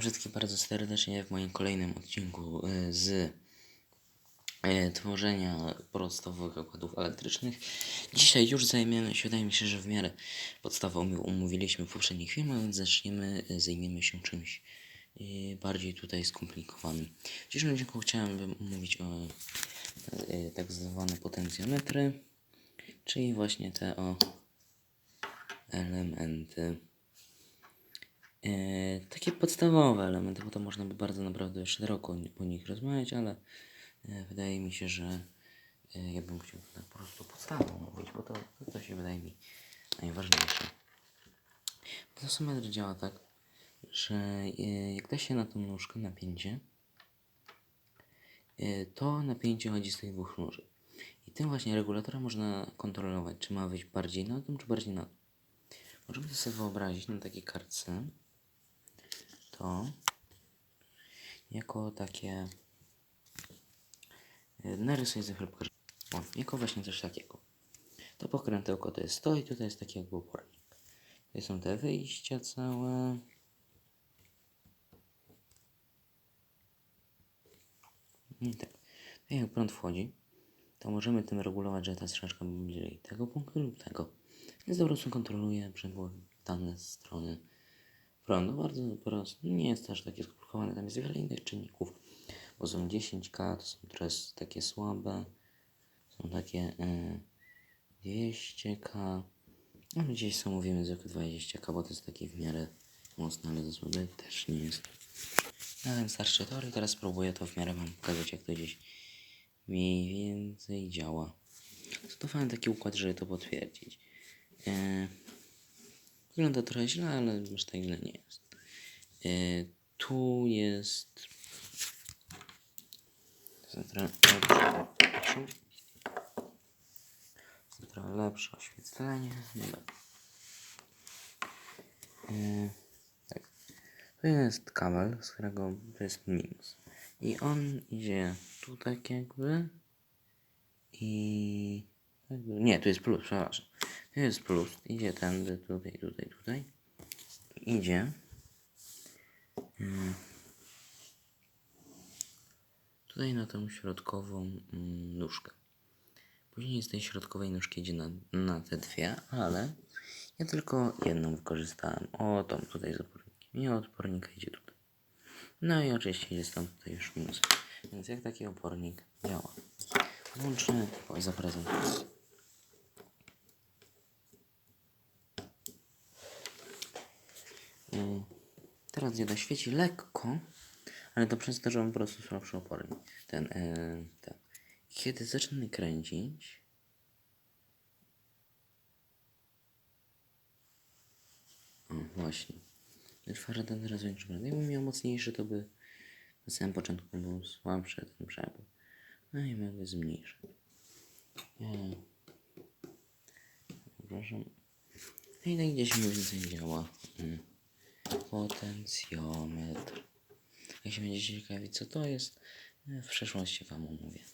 wszystkich bardzo serdecznie w moim kolejnym odcinku y, z y, tworzenia podstawowych układów elektrycznych. Dzisiaj już zajmiemy się, wydaje mi się, że w miarę podstawą umówiliśmy w poprzednich filmach, więc zaczniemy, y, zajmiemy się czymś bardziej tutaj skomplikowanym. W dzisiejszym odcinku chciałem omówić o tak zwane potencjometry, czyli właśnie te o elementy. E, takie podstawowe elementy, bo to można by bardzo naprawdę szeroko po nich rozmawiać, ale e, wydaje mi się, że e, ja bym chciał tak po prostu podstawą mówić, bo to, to, to się wydaje mi najważniejsze. Tensometr działa tak, że jak da się na tą nóżkę napięcie, to napięcie chodzi z tych dwóch nóżek. I tym właśnie regulatorem można kontrolować, czy ma wyjść bardziej na tą, czy bardziej na tą. Możemy to sobie wyobrazić na takiej kartce to jako takie y, narysuję za pokażę. O, jako właśnie coś takiego. To pokrętełko to jest to i tutaj jest taki jakby opornik. Tutaj są te wyjścia całe. I tak. No jak prąd wchodzi, to możemy tym regulować, że ta strzałeczka będzie tego punktu lub tego. Więc po prostu kontroluje przepływ dane strony prądu. Bardzo prosto. Nie jest aż takie skomplikowane. Tam jest wiele innych czynników. Bo są 10K, to są teraz takie słabe. Są takie e, 200K. No my gdzieś sobie mówimy zwykle 20K, bo to jest taki w miarę mocny, ale za słaby też nie jest. No więc starszy tor i teraz spróbuję to w miarę wam pokazać, jak to gdzieś mniej więcej działa. Zastosowałem taki układ, żeby to potwierdzić. E, Wygląda trochę źle, ale już tak źle nie jest. E, tu jest. Trochę lepsze. Oświetlenie. Dobra. E, tak. Tu jest kabel, z którego to jest minus. I on idzie tu tak jakby. I. Nie, tu jest plus, przepraszam. Jest plus, idzie tędy, tutaj, tutaj, tutaj. Idzie. Mm. Tutaj na tą środkową mm, nóżkę. Później z tej środkowej nóżki idzie na, na te dwie, ale ja tylko jedną wykorzystałem. O, tą tutaj z opornikiem. I od opornika idzie tutaj. No i oczywiście jest tam tutaj już minus. Więc jak taki opornik działa? Włączę zaprezentuję. Teraz nie doświeci lekko, ale to przez to, że on po prostu słabszy opornik. Ten, y, ten. Kiedy zacznę kręcić, o właśnie, trwa ten raz większy prąd. Jakbym miał mocniejszy, to by na samym początku był słabszy ten przepływ. No i mogę zmniejszyć. Nie. Przepraszam. No i tak gdzieś mniej więcej działa. Mm potencjometr. Się będziecie ciekawi co to jest, w przyszłości Wam omówię.